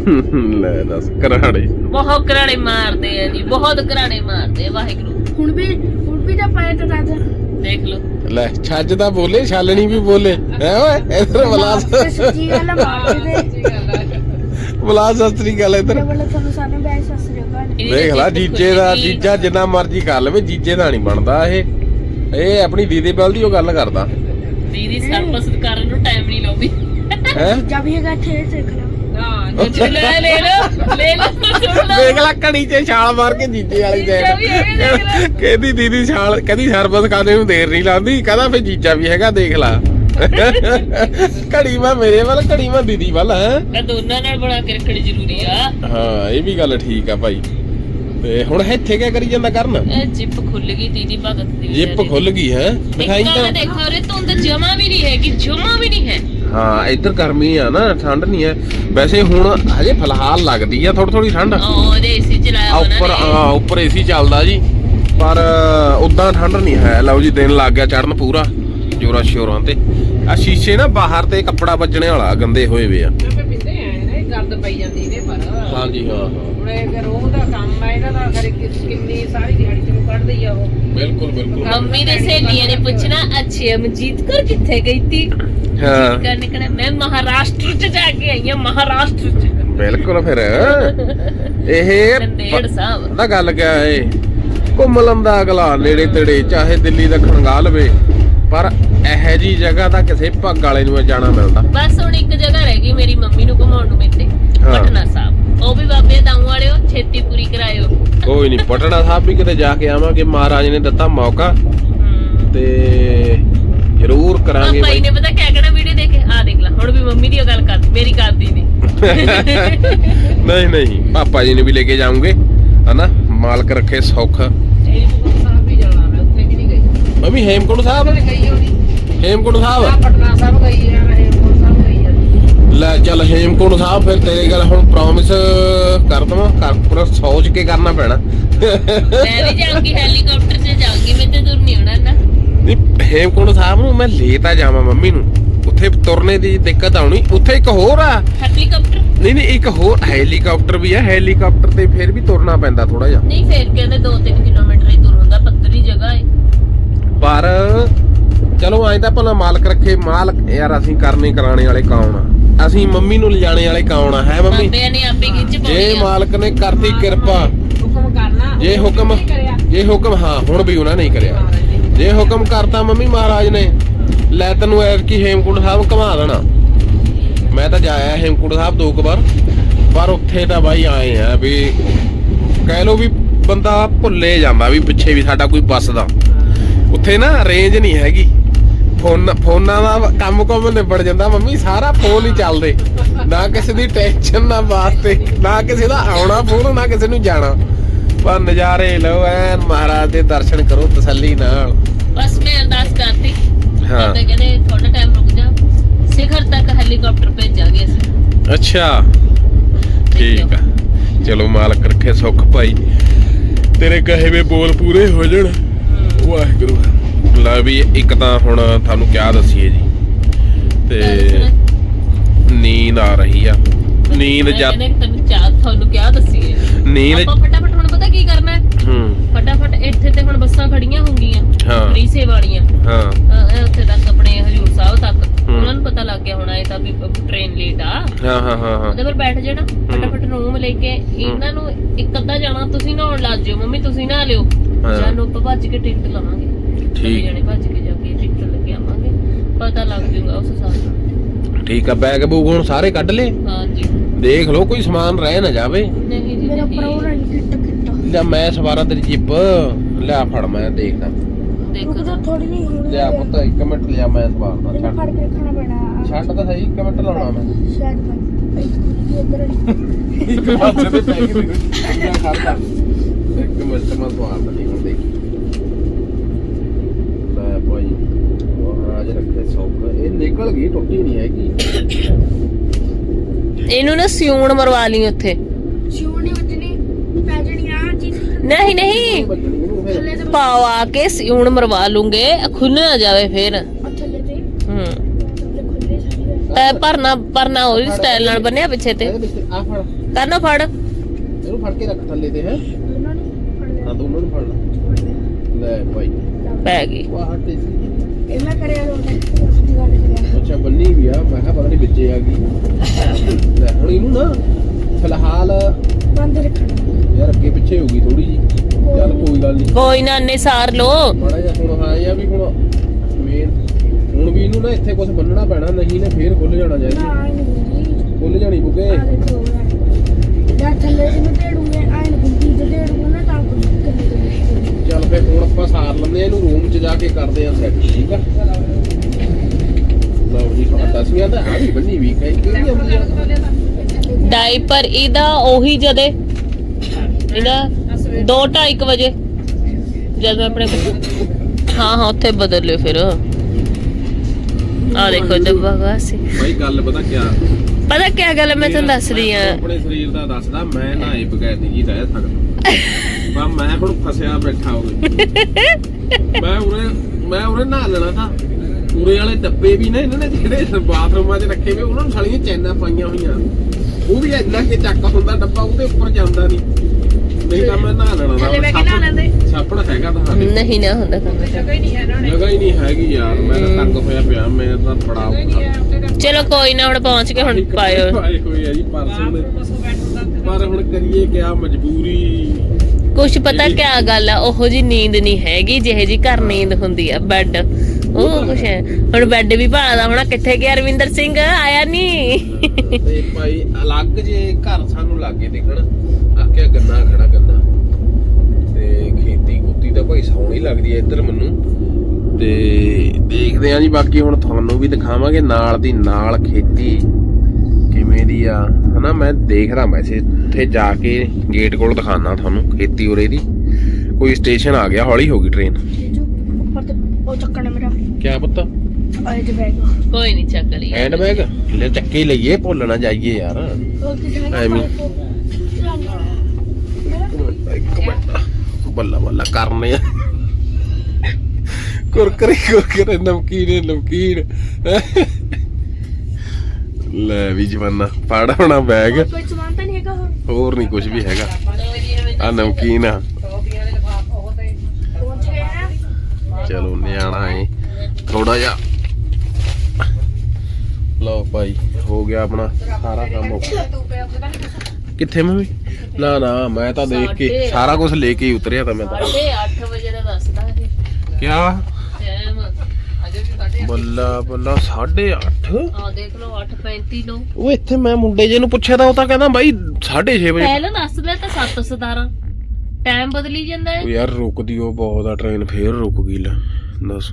ਲੈ ਦੱਸ ਕਰਾੜੇ ਬਹੁਤ ਘਰਾੜੇ ਮਾਰਦੇ ਆ ਜੀ ਬਹੁਤ ਘਰਾੜੇ ਮਾਰਦੇ ਆ ਵਾਹਿਗੁਰੂ। ਹੁਣ ਵੀ ਹੁਣ ਵੀ ਤਾਂ ਪਾਇਆ ਤਾਂ ਰਾਜਾ। ਦੇਖ ਲਓ। ਲੈ ਛੱਜ ਤਾਂ ਬੋਲੇ ਛਾਲਣੀ ਵੀ ਬੋਲੇ। ਹੈ ਓਏ ਇਧਰ ਬਲਾਸ ਸੱਚੀ ਗੱਲ ਮਾਰਦੇ। ਬਲਾਸ ਸਸਤਰੀ ਗੱਲ ਇਧਰ। ਵੱਲੋਂ ਤੁਹਾਨੂੰ ਸਾਨੂੰ ਬੈਸ ਸਤਿ ਸ੍ਰੀ ਅਕਾਲ। ਇਹਦੀ ਦੇਖ ਲੈ ਜੀਜੇ ਦਾ। ਜੀਜਾ ਜਿੰਨਾ ਮਰਜ਼ੀ ਕਰ ਲਵੇ ਜੀਜੇ ਦਾ ਨਹੀਂ ਬਣਦਾ ਇਹ। ਇਹ ਆਪਣੀ ਦੀਦੀ ਬਲ ਦੀ ਉਹ ਗੱਲ ਕਰਦਾ। ਦੀਦੀ ਸਰਪਸ ਕਰਨ ਨੂੰ ਟਾਈਮ ਨਹੀਂ ਲਾਉਂਦੀ। ਹੈ? ਜਬ ਇਹ ਗਾ ਥੇ ਸਿੱਖ ਲਾ ਹਾਂ ਜੇ ਲੈ ਲੈ ਲਓ ਲੈ ਦੇਖ ਲੈ। ਘੜੀ 'ਚ ਛਾਲ ਮਾਰ ਕੇ ਜੀਜੇ ਵਾਲੀ ਜੀਜਾ ਵੀ ਹੈਗਾ, ਦੇਖ ਲੈ। ਦੇਖ ਕਹਿੰਦੀ ਦੀਦੀ ਛਾਲ ਕਹਿੰਦੀ ਸਰਬਤ ਖਾਣੇ ਨੂੰ ਦੇਰ ਨਹੀਂ ਲਾਉਂਦੀ ਕਹਿੰਦਾ ਫੇ ਜੀਜਾ ਵੀ ਹੈਗਾ ਦੇਖ ਲਾ। ਘੜੀ ਮੈਂ ਮੇਰੇ ਵੱਲ ਘੜੀ ਮੈਂ ਦੀਦੀ ਵੱਲ ਹੈ। ਇਹ ਦੋਨਾਂ ਨਾਲ ਬਣਾ ਕੇ ਰੱਖਣੀ ਜ਼ਰੂਰੀ ਆ। ਹਾਂ ਇਹ ਵੀ ਗੱਲ ਠੀਕ ਆ ਭਾਈ। ਤੇ ਹੁਣ ਇੱਥੇ ਕੀ ਕਰੀ ਜਾਂਦਾ ਕਰਨ? ਇਹ ਜਿੱਪ ਖੁੱਲ ਗਈ ਦੀਦੀ ਭਗਤ ਦੀ ਜਿੱਪ ਖੁੱਲ ਗਈ ਹੈ। ਗੱਲ ਤਾਂ। ਦੇਖੋ ਰੇ ਧੁੰਦ ਜਮਾ ਵੀ ਨਹੀਂ ਹੈਗੀ ਜਮਾ ਵੀ ਨਹੀਂ ਹੈ। ਹਾਂ ਇੱਧਰ ਗਰਮੀ ਆ ਨਾ ਠੰਡ ਨਹੀਂ ਹੈ। ਵੈਸੇ ਹੁਣ ਹਜੇ ਫਿਲਹਾਲ ਲੱਗਦੀ ਆ ਥੋੜੀ ਥੋੜੀ ਠੰਡ। ਏਸੀ ਚਲਾਇਆ ਆ ਉੱਪਰ ਆ ਉੱਪਰ ਏਸੀ ਚੱਲਦਾ ਜੀ। ਪਰ ਉਦਾਂ ਠੰਡ ਨਹੀਂ ਹੈ। ਲਓ ਜੀ ਦਿਨ ਲੱਗ ਗਿਆ ਚੜਨ ਪੂਰਾ ਜੋਰਾਂ ਸ਼ੋਰਾਂ ਤੇ। ਆ ਸ਼ੀਸ਼ੇ ਨਾ ਬਾਹਰ ਤੇ ਕੱਪੜਾ ਵੱਜਣੇ ਵਾਲਾ ਗੰਦੇ ਹੋਏ ਵੇ ਆ। ਆਪੇ ਪਿੰਦੇ ਆਏ ਨੇ ਗਰਦ ਪਈ ਜਾਂਦੀ ਇਹਦੇ ਪਰ। ਹਾਂਜੀ ਹਾਂ ਹਾਂ। ਹੁਣ ਇਹ ਰੋਹ ਦਾ ਕੰਮ ਹੈ ਇਹਨਾਂ ਦਾ ਖਰੇ ਕਿ- ਕਿੰਨੀ ਸਾਰੀ ਦਿਹਾੜੀ ਚੋਂ ਕੱਢਦੀ ਆ ਉਹ। ਬਿਲਕੁਲ ਬਿਲਕੁਲ। ਮੰਮੀ ਦੇ ਸਹੇਲੀਆਂ ਨੇ ਪੁੱਛਣਾ ਅੱਛਾ ਮਨਜੀਤ ਕੌਰ ਕਿੱਥੇ ਗਈ ਤੀ? ਹਾਂ। ਕਰਨੇ ਕਹਣਾ ਮੈਂ ਮਹਾਰਾਸ਼ਟਰ ਚ ਜਾ ਕੇ ਆਈ ਹਾਂ ਮਹਾਰਾਸ਼ਟਰ ਚ। ਬਿਲਕੁਲ ਫਿਰ। ਇਹ ਨੰਦੇੜ ਸਾਹਿਬ। ਗੱਲ ਕਿਆ ਏ? ਘੁੰਮ ਲੰਦਾ ਅਗਲਾ ਨੇੜੇ ਤੇੜੇ ਚਾਹੇ ਦਿੱਲੀ ਦਾ ਖਣਗਾ ਲਵੇ ਪਰ ਇਹੋ ਜੀ ਜਗ੍ਹਾ ਤਾਂ ਕਿਸੇ ਭੱਗ ਵਾਲੇ ਨੂੰ ਜਾਣਾ ਮਿਲਦਾ। ਬਸ ਹੁਣ ਇੱਕ ਜਗ੍ਹਾ ਰਹਿ ਗਈ ਮੇਰੀ ਮੰਮੀ ਨੂੰ ਘੁਮਾਉਣ ਨੂੰ ਮੇਤੇ ਹਾਂ। ਪਟਨਾ ਸਾਹਿਬ। ਉਹ ਵੀ ਬਾਬੇ ਦਾਉ ਵਾਲਿਓ ਛੇਤੀ ਪੂਰੀ ਕਰਾਇਓ। ਕੋਈ ਨਹੀਂ ਪਟਨਾ ਸਾਹਿਬ ਵੀ ਕਿਤੇ ਜਾ ਕੇ ਆਵਾਂਗੇ ਮਹਾਰਾਜ ਨੇ ਦਿੱਤਾ ਮੌਕਾ। ਹਮ। ਤੇ ਜ਼ਰੂਰ ਕਰਾਂਗੇ ਬਾਈ। ਨੇ ਪਤਾ ਕਿਆ ਕਹਿਣਾ ਵੀਡੀਓ ਦੇਖ ਕੇ ਆ ਦੇਖ ਲੈ ਹੁਣ ਵੀ ਮੰਮੀ ਦੀ ਉਹ ਗੱਲ ਕਰ ਮੇਰੀ ਕਰਦੀ ਨਹੀਂ ਨਹੀਂ ਨਹੀਂ ਪਾਪਾ ਜੀ ਨੇ ਵੀ ਲੈ ਕੇ ਜਾਉਂਗੇ ਹਨਾ? ਮਾਲਕ ਰੱਖੇ ਸੁੱਖ। ਇਹ ਸਾਹਿਬ ਵੀ ਜਾਣਾ ਮੈਂ ਉੱਥੇ ਵੀ ਨਹੀਂ ਗਈ। ਮੰਮੀ ਹੇਮਕੁੰਡ ਸਾਹਿਬ? ਗਈ ਹੋਣੀ। ਹੇਮਕੁੰਡ ਸਾਹਿਬ? ਪਟਨਾ ਸਾਹਿਬ ਗਈ ਆ ਹੇਮਕੁੰਟ ਸਾਹਿਬ ਗਈ ਆ। ਲੈ ਚੱਲ ਹੇਮਕੁੰਡ ਸਾਹਿਬ ਫਿਰ ਤੇਰੀ ਗੱਲ ਹੁਣ ਪ੍ਰੋਮਿਸ ਕਰ ਦਵਾਂ ਕਰ ਪੂਰਾ ਸੋਚ ਕੇ ਕਰਨਾ ਪੈਣਾ। ਮੈਂ ਵੀ ਜਾਊਂਗੀ ਹੈਲੀਕਾਪਟਰ 'ਚ ਜਾਊਂਗੀ ਮੈਂ ਤੇ ਦੂਰ ਨਹੀਂ ਹੋਣਾ ਨਾ। ਨਹੀਂ ਹੇਮਕੁੰਡ ਸਾਹਿਬ ਨੂੰ ਮੈਂ ਲੈ ਤਾਂ ਜਾਵਾਂ ਮੰਮੀ ਨੂੰ। ਉੱਥੇ ਤੁਰਨੇ ਦੀ ਦਿੱਕਤ ਆਉਣੀ ਉੱਥੇ ਇੱਕ ਹੋਰ ਆ। ਹੈਲੀਕਾਪਟਰ? ਨਹੀਂ ਨਹੀਂ ਇੱਕ ਹੋਰ ਹੈਲੀਕਾਪਟਰ ਵੀ ਆ ਹੈਲੀਕਾਪਟਰ ਤੇ ਫਿਰ ਵੀ ਤੁਰਨਾ ਪੈਂਦਾ ਥੋੜਾ ਜਿਹਾ। ਨਹੀਂ ਫੇਰ ਕਹਿੰਦੇ 2-3 ਕਿਲੋਮੀਟਰ ਹੀ ਦੂਰ ਹੁੰਦਾ ਪੱਧਰੀ ਜਗ੍ਹਾ ਹੈ ਪਰ ਚਲੋ ਐਂ ਤਾਂ ਭਲਾ ਮਾਲਕ ਰੱਖੇ ਮਾਲਕ ਯਾਰ ਅਸੀਂ ਕਰਨੇ ਕਰਾਣੇ ਵਾਲੇ ਕੌਣ ਆ? ਅਸੀਂ ਮੰਮੀ ਨੂੰ ਲਿਜਾਣੇ ਵਾਲੇ ਕੌਣ ਆ ਹੈ ਮੰਮੀ? ਬਾਬਿਆਂ ਨੇ ਆਪੇ ਖਿੱਚ ਜੇ ਆ। ਮਾਲਕ ਨੇ ਕਰਤੀ ਕਿਰਪਾ ਹੁਕਮ ਕਰਨਾ ਜੇ ਹੁਕਮ ਜੇ ਹੁਕਮ ਹਾਂ ਹੁਣ ਵੀ ਉਹਨਾਂ ਨੇ ਹੀ ਕਰਿਆ। ਜੇ ਹੁਕਮ ਕਰਤਾ ਮੰਮੀ ਮਹਾਰਾਜ ਨੇ ਲੈ ਤੈਨੂੰ ਐਰ ਹੇਮਕੁੰਡ ਸਾਹਿਬ ਘੁਮਾ ਦੇਣਾ। ਮੈਂ ਤਾਂ ਜਾਇਆ ਹੇਮਕੁੰਡ ਸਾਹਿਬ ਦੋ ਕੁ ਵਾਰ, ਪਰ ਉੱਥੇ ਤਾਂ ਬਾਈ ਆਏ ਆ ਵੀ ਕਹਿ ਲੋ ਵੀ ਬੰਦਾ ਭੁੱਲੇ ਜਾਂਦਾ ਵੀ ਪਿੱਛੇ ਵੀ ਸਾਡਾ ਕੋਈ ਬੱਸਦਾ ਉੱਥੇ ਨਾ ਰੇਂਜ ਨਹੀਂ ਹੈਗੀ। ਫੋਨ, ਫੋਨਾਂ ਦਾ ਕੰਮ ਕੰਮ ਨਿਬੜ ਜਾਂਦਾ, ਮੰਮੀ ਸਾਰਾ ਫੋਨ ਹੀ ਚੱਲਦੇ। ਨਾ ਕਿਸੇ ਦੀ ਟੈਨਸ਼ਨ ਨਾ ਵਾਸਤੇ, ਨਾ ਕਿਸੇ ਦਾ ਆਉਣਾ ਫੋਨ ਨਾ ਕਿਸੇ ਨੂੰ ਜਾਣਾ। ਪਰ ਨਜ਼ਾਰੇ ਲਓ ਐਨ ਮਹਾਰਾਜ ਦੇ ਦਰਸ਼ਨ ਕਰੋ ਤਸੱਲੀ ਨਾਲ। ਬਸ ਮੈਂ ਅਰਦਾਸ ਕਰਤੀ ਹਾਂ। ਤੇ ਕਹਿੰਦੇ ਥੋੜਾ ਟਾਈਮ ਰੁਕ ਜਾ। ਸਿਖਰ ਤੱਕ ਹੈਲੀਕਾਪਟਰ ਭੇਜਾਂਗੇ ਅਸੀਂ। ਅੱਛਾ। ਠੀਕ ਆ। ਚਲੋ ਮਾਲਕ ਰੱਖੇ ਸੁੱਖ ਭਾਈ। ਤੇਰੇ ਕਹੇ ਵੇ ਬੋਲ ਪੂਰੇ ਹੋ ਜਾਣ। ਵਾਹਿਗੁਰੂ। ਲੈ ਵੀ ਇੱਕ ਤਾਂ ਹੁਣ ਤੁਹਾਨੂੰ ਕਿਆ ਦਸੀਏ ਜੀ। ਤੇ ਨੀਂਦ ਆ ਰਹੀ ਆ। ਨੀਂਦ ਜਦ ਕਹਿੰਦੇ ਤੈਨੂੰ ਚਾਹ ਤੁਹਾਨੂੰ ਕਿਆ ਦੱਸੀਏ। ਨੀਂਦ ਆਪਾਂ ਫਟਾਫਟ ਪਤਾ ਕੀ ਕਰਨਾ? ਹੈ। ਹੂੰ ਫਟਾਫਟ ਇੱਥੇ ਤੇ ਹੁਣ ਬੱਸਾਂ ਖੜੀਆਂ ਹੋਣਗੀਆਂ ਹਾਂ। ਫ੍ਰੀ ਸੇਵਾ ਵਾਲੀਆਂ। ਹਾਂ। ਇਹ ਉੱਥੇ ਤੱਕ ਆਪਣੇ ਹਜੂਰ ਸਾਹਿਬ ਤੱਕ। ਹੂੰ। ਉਹਨਾਂ ਨੂੰ ਪਤਾ ਲੱਗ ਗਿਆ ਹੋਣਾ ਇਹ ਤਾਂ ਵੀ ਟ੍ਰੇਨ ਲੇਟ ਆ। ਹਾਂ ਹਾਂ ਹਾਂ ਹਾਂ। ਉਹਦੇ ਪਰ ਬੈਠ ਜਾਣਾ ਫਟਾਫਟ ਰੂਮ ਲੈ ਕੇ ਇਹਨਾਂ ਨੂੰ ਇੱਕ ਅੱਧਾ ਜਾਣਾ ਤੁਸੀਂ ਨਹਾਉਣ ਲੱਗ ਜਿਓ ਮੰਮੀ ਤੁਸੀਂ ਨਹਾ ਲਿਓ। ਹਾਂ। ਜਾਨੂੰ ਆਪਾਂ ਭੱਜ ਕੇ ਟਿਕਟ ਲਵਾਂਗੇ। ਠੀਕ। ਠੀਕ ਜਣੇ ਭੱਜ ਕੇ ਜਾ ਕੇ ਟਿਕਟ ਲੈ ਕੇ ਆਵਾਂਗੇ। ਪਤਾ ਲੱਗ ਜੂਗਾ ਉਸ ਹਿਸਾਬ ਨਾਲ। ਠੀਕ ਆ ਬੈਗ ਬੂਗ ਹੁਣ ਸਾਰੇ ਕੱਢ ਲਏ? ਹਾਂਜੀ। ਦੇਖ ਲਓ ਕੋਈ ਸਮਾਨ ਰਹਿ ਨਾ ਜਾਵੇ। ਨਹੀਂ ਜੀ ਮੇਰਾ ਨਹੀਂ। ਪ੍ਰੋ ਰੰਗ ਕਿੱਟ ਕਿੱਟ ਲੈ ਮੈਂ ਸਵਾਰਾ ਤੇਰੀ ਜਿੱਪ। ਲਿਆ ਫੜ ਮੈਂ ਦੇਖਦਾ। ਦੇਖੋ। ਰੁਕ ਜਾ ਥੋੜੀ ਨਹੀਂ ਹੋਣੀ ਲਿਆ ਪੁੱਤ ਇੱਕ ਮਿੰਟ ਲਿਆ ਮੈਂ ਸਵਾਰਦਾ ਇਹਨੂੰ ਫੜ ਛੱਡ ਕੇ ਰੱਖਣਾ ਪੈਣਾ। ਛੱਡ ਤਾਂ ਸਹੀ ਇੱਕ ਮਿੰਟ ਲਾਉਣਾ ਮੈਂ। ਸ਼ਾਇਦ ਭਾਈ ਇਹ ਇੱਧਰ ਵਾਲੀ। ਇੱਕ ਪਾਸੇ ਤੇ ਪੈ ਗਈ ਮੈਂ ਖੜਦਾ ਇੱਕ ਮਿੰਟ ਮੈਂ ਸਵਾਰਦਾ ਨਹੀਂ ਹੁਣ ਦੇਖੀ। ਲੈ ਭਾਈ ਮਹਾਰਾਜ ਰੱਖੇ ਸੌਖ। ਇਹ ਨਿਕਲ ਗਈ ਟੁੱਟੀ ਨਹੀਂ ਹੈਗੀ। ਇਹਨੂੰ ਨਾ ਸਿਉਣ ਮਰਵਾ ਲਈ ਉੱਥੇ ਸ਼ਿਵ ਨਹੀਂ ਵੱਜਣੀ ਪੈ ਜਣੀ ਆ ਚੀਜ਼ ਨਹੀਂ ਨਹੀਂ। ਇਹਨੂੰ ਤੇ ਪਾਵਾ ਕੇ ਸਿਉਣ ਮਰਵਾ ਲੂੰਗੇ ਖੁੱਲ ਨਾ ਜਾਵੇ ਫੇਰ। ਆ ਹੂੰ ਇਹ ਪਰਨਾ ਪਰਨਾ ਹੋਰ ਸਟਾਈਲ ਨਾਲ ਬੰਨਿਆ ਪਿੱਛੇ ਤੇ। ਆ ਫੜ ਕਰਨਾ ਫੜ। ਇਹਨੂੰ ਫੜ ਕੇ ਰੱਖ ਥੱਲੇ ਤੇ ਹੈ। ਦੋਨਾਂ ਨੂੰ ਫੜ ਹਾਂ ਦੋਨੋਂ ਨੂੰ ਫੜ ਲੈ। ਲੈ ਭਾਈ। ਪੈ ਗਈ। ਵਾਹ ਹੱਟੇ ਸੀ। ਇਹ ਮੈਂ ਕਰਿਆ ਲੋਟੇ ਅੱਛਾ ਬੰਨੀ ਵੀ ਆ। ਮੈਂ ਕਿਹਾ ਪਤਾ ਨਹੀਂ ਵਿੱਚੇ ਆ ਗਈ। ਲੈ ਹੁਣ ਇਹਨੂੰ ਨਾ ਫਿਲਹਾਲ ਬੰਦ ਰੱਖਣਾ। ਯਾਰ ਅੱਗੇ ਪਿੱਛੇ ਹੋ ਗਈ ਥੋੜੀ ਜੀ ਚੱਲ ਕੋਈ ਗੱਲ ਨਹੀਂ। ਕੋਈ ਨਾ ਨੇ ਸਾਰ ਲੋ ਮਾੜਾ ਜਿਹਾ ਹੁਣ ਹਾਂ ਇਹ ਆ ਵੀ ਹੁਣ ਮੇਨ ਹੁਣ ਵੀ ਇਹਨੂੰ ਨਾ ਇੱਥੇ ਕੁਝ ਬੰਨਣਾ ਪੈਣਾ ਨਹੀਂ ਨੇ ਫੇਰ ਖੁੱਲ ਜਾਣਾ ਨਾ ਚਾਹੀਦਾ। ਆਈ ਨਹੀਂ ਗੁੰਦੀ ਖੁੱਲ ਜਾਣੀ ਬੁਕੇ ਆ ਦੇਖੋ ਯਾਰ ਥੱਲੇ ਜਿਹਨੂੰ ਢੇੜੂਗੇ ਆਈ ਨਹੀਂ ਗੁੰਦੀ ਜੇ ਢੇੜੂਗੇ ਨਾ ਤਾਂ ਕੁਝ ਕਰੀ ਚੱਲ ਫੇਰ ਹੁਣ ਆਪਾਂ ਸਾਰ ਲੈਂਦੇ ਆ ਇਹਨੂੰ ਰੂਮ 'ਚ ਜਾ ਕੇ ਕਰਦੇ ਆ ਸੈੱਟ ਠੀਕ ਆ? ਲਓ ਜੀ ਤੁਹਾਡਾ ਸੀ ਤਾਂ ਆ ਵੀ ਬੰਨੀ ਵੀ ਕਹੀ ਕਿਹੜੀ ਆਉਂਦੀ ਆ ਡਾਈਪਰ ਇਹਦਾ ਉਹੀ ਜਦੇ ਇਹਦਾ 2:30 ਵਜੇ ਜਦ ਮੈਂ ਆਪਣੇ ਹਾਂ ਹਾਂ ਉੱਥੇ ਬਦਲ ਲਿਓ ਫਿਰ। ਆ ਦੇਖੋ ਡੱਬਾ ਵਾਸੀ। ਭਾਈ ਗੱਲ ਪਤਾ ਕਿਆ? ਪਤਾ ਕੀ ਗੱਲ ਹੈ, ਮੈਂ ਤੁਹਾਨੂੰ ਦੱਸ ਰਹੀ ਆ ਆਪਣੇ ਸਰੀਰ ਦਾ ਦੱਸਦਾ ਮੈਂ ਨਹਾਏ ਬਗੈਰ ਨਹੀਂ ਜੀ ਰਹਿ ਸਕਦਾ। ਪਰ ਮੈਂ ਹੁਣ ਫਸਿਆ ਬੈਠਾ ਹੋਵੇ ਮੈਂ ਉਰੇ ਮੈਂ ਉਰੇ ਨਹਾ ਲੈਣਾ ਤਾਂ। ਉਰੇ ਵਾਲੇ ਡੱਬੇ ਵੀ ਨੇ ਇਹਨਾਂ ਨੇ ਜਿਹੜੇ ਬਾਥਰੂਮਾਂ 'ਚ ਰੱਖੇ ਹੋਏ ਉਹਨਾਂ ਨੂੰ ਸਾਲੀਆਂ ਚੈਨਾਂ ਪਾਈਆਂ ਹੋਈਆਂ। ਉਹ ਵੀ ਇੰਨਾ ਕਿ ਚੱਕ ਹੁੰਦਾ ਡੱਬਾ ਉਹਦੇ ਉੱਪਰ ਜਾਂਦਾ ਨਹੀਂ ਨਹੀਂ ਤਾਂ ਮੈਂ ਨਹਾ ਲੈਣਾ ਥੱਲੇ ਬਹਿ ਕੇ ਨਹਾ ਲੈਂਦੇ। ਛਾਪੜ ਹੈਗਾ ਤਾਂ ਸਾਡੇ ਨਹੀਂ ਨਾ ਹੁੰਦਾ ਕੰਮ ਜਗ੍ਹਾ ਹੀ ਨਹੀਂ ਹੈ ਨਾ ਜਗ੍ਹਾ ਹੀ ਨਹੀਂ ਹੈਗੀ ਯਾਰ ਮੈਂ ਤਾਂ ਤੰਗ ਹੋਇਆ ਪਿਆ ਮੈਂ ਤਾਂ ਬੜਾ ਔਖਾ ਚਲੋ ਕੋਈ ਨਾ ਹੁਣ ਪਹੁੰਚ ਕੇ ਹੁਣ ਪਾਇਓ। ਪਾਏ ਹੋਏ ਆ ਜੀ ਪਰਸੋਂ ਦੇ ਬਸੋਂ ਬੈਠਦਾ ਪਰ ਹੁਣ ਕਰੀਏ ਕਿਆ ਮਜਬੂਰੀ। ਕੁਛ ਪਤਾ ਕੀ ਗੱਲ ਆ ਉਹੋ ਜੀ ਨੀਂਦ ਨਹੀਂ ਹੈਗੀ ਜਿਹੇ ਜੀ ਘਰ ਨੀਂਦ ਹੁੰਦੀ ਆ ਬੈੱਡ। ਉਹ ਕੁਛ ਹੈ। ਹੁਣ ਬੈੱਡ ਵੀ ਭਾਲਦਾ ਹੋਣਾ ਕਿੱਥੇ ਗਿਆ ਰਵਿੰਦਰ ਸਿੰਘ? ਆਇਆ ਨਹੀਂ ਤੇ ਭਾਈ ਅਲੱਗ ਜੇ ਘਰ ਸਾਨੂੰ ਲਾਗੇ ਦੇਖਣ ਆਖਿਆ ਗੰਨਾ ਖੜਾ ਗੰਨਾ। ਤੇ ਖੇਤੀ ਖੂਤੀ ਤਾਂ ਭਾਈ ਸੋਹਣੀ ਲੱਗਦੀ ਐ ਇੱਧਰ ਮੈਨੂੰ। ਤੇ ਦੇਖਦੇ ਆਂ ਜੀ ਬਾਕੀ ਹੁਣ ਤੁਹਾਨੂੰ ਵੀ ਦਿਖਾਵਾਂਗੇ ਨਾਲ ਦੀ ਨਾਲ ਖੇਤੀ ਕਿਵੇਂ ਦੀ ਆ। ਹਨਾ ਮੈਂ ਦੇਖਦਾ ਵੈਸੇ ਉੱਥੇ ਜਾ ਕੇ ਗੇਟ ਕੋਲ ਦਿਖਾਣਾ ਤੁਹਾਨੂੰ ਖੇਤੀ ਉਰੇ ਦੀ। ਕੋਈ ਸਟੇਸ਼ਨ ਆ ਗਿਆ ਹੌਲੀ ਹੋ ਗਈ ਟ੍ਰੇਨ ਉੱਪਰ ਤੇ ਉਹ ਚੱਕਣਾ ਮੇਰਾ। ਕਿਆ ਪਤਾ? ਬੈਗ ਕੋਈ ਨਹੀਂ ਚੱਕ ਲਈ ਹੈਂਡ ਬੈਗ ਲੈ ਚੱਕੇ ਹੀ ਲਈਏ ਭੁੱਲ ਨਾ ਜਾਈਏ ਯਾਰ। ਉਹ ਕਿਥੇ ਹੈ ਐਵੇਂ। ਇੱਕ ਮਿੰਟ। ਬੱਲਾ ਬੱਲਾ ਕਰਨੇ ਆ। ਕੁਰਕਰੇ ਕੁਰਕਰੇ ਨਮਕੀਨ ਨਮਕੀਨ। ਲੈ ਵੀ ਜਵਾਨਾ ਫੜ ਹੋਣਾ ਬੈਗ। ਕੋਈ ਸਮਾਨ ਤਾਂ ਨਹੀਂ ਹੈਗਾ ਹੋਰ? ਹੋਰ ਨਹੀਂ ਕੁਝ ਵੀ ਹੈਗਾ। ਆ ਨਮਕੀਨ ਪਹੁੰਚ ਗਏ ਆ। ਚਲੋ ਨਿਆਣਾ ਏ। ਥੋੜਾ ਜਿਹਾ ਲਓ ਭਾਈ ਹੋ ਗਿਆ ਆਪਣਾ ਸਾਰਾ ਕੰਮ। ਕਿੱਥੇ ਮੰਮੀ? ਨਾ ਨਾ ਮੈਂ ਤਾਂ ਦੇਖ ਕੇ ਸਾਰਾ ਕੁਝ ਲੈ ਕੇ ਹੀ ਉਤਰਿਆ ਤਾਂ ਮੈਂ ਤਾਂ। ਸਾਢੇ 8 ਵਜੇ ਦਾ ਦੱਸਦਾ ਇਹ ਕਿਆ? ਬੱਲਾ ਬੱਲਾ 8:30 ਆ ਦੇਖ ਲਓ 8:35 ਲੋ ਉਹ ਇੱਥੇ ਮੈਂ ਮੁੰਡੇ ਜੇ ਨੂੰ ਪੁੱਛਿਆ ਤਾਂ ਉਹ ਤਾਂ ਕਹਿੰਦਾ ਬਾਈ 6:30 ਵਜੇ। ਪਹਿਲਾਂ ਦੱਸਦਾ ਤਾਂ 7 17 ਟਾਈਮ ਬਦਲੀ ਜਾਂਦਾ ਹੈ। ਯਾਰ ਰੁਕਦੀ ਉਹ ਬਹੁਤ ਆ ਟ੍ਰੇਨ ਫੇਰ ਰੁਕ ਗਈ ਲੈ। ਦੱਸ।